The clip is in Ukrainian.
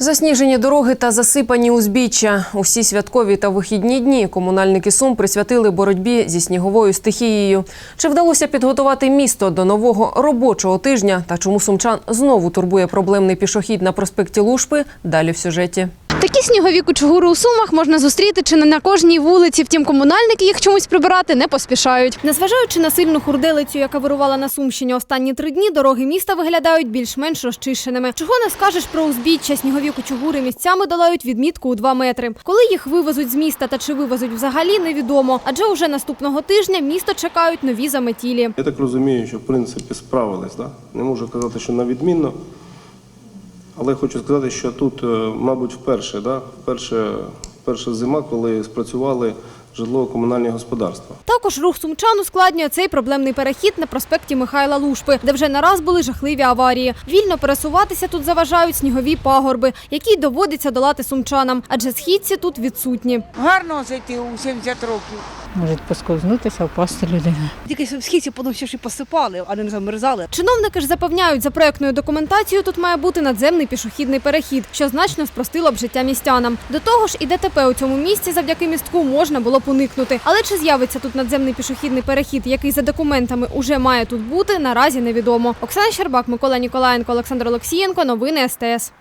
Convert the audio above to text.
Засніжені дороги та засипані узбіччя. Усі святкові та вихідні дні комунальники Сум присвятили боротьбі зі сніговою стихією. Чи вдалося підготувати місто до нового робочого тижня? Та чому сумчан знову турбує проблемний пішохід на проспекті Лушпи? Далі в сюжеті. Такі снігові кучугури у Сумах можна зустріти чи не на кожній вулиці. Втім, комунальники їх чомусь прибирати не поспішають. Незважаючи на сильну хурделицю, яка вирувала на Сумщині останні три дні, дороги міста виглядають більш-менш розчищеними. Чого не скажеш про узбіччя, снігові кучугури місцями долають відмітку у 2 метри. Коли їх вивезуть з міста та чи вивезуть взагалі, невідомо. Адже уже наступного тижня місто чекають нові заметілі. Я так розумію, що в принципі справились. Да? Не можу казати, що на відмінно, але хочу сказати, що тут, е, мабуть, вперше, да? вперше, вперше зима, коли спрацювали житлово-комунальні господарства. Також рух сумчан ускладнює цей проблемний перехід на проспекті Михайла Лушпи, де вже не раз були жахливі аварії. Вільно пересуватися тут заважають снігові пагорби, які й доводиться долати сумчанам, адже східці тут відсутні. Гарно зайти у 70 років. Може поскользнутися, впасти людина. Тільки східці потім ще ж і посипали, а не замерзали. Чиновники ж запевняють, за проектною документацією тут має бути надземний пішохідний перехід, що значно спростило б життя містянам. До того ж, і ДТП у цьому місці завдяки містку можна було б уникнути. Але чи з'явиться тут надземний пішохідний перехід, який за документами уже має тут бути, наразі невідомо. Оксана Щербак, Микола Ніколаєнко, Олександр Олексієнко. Новини СТС.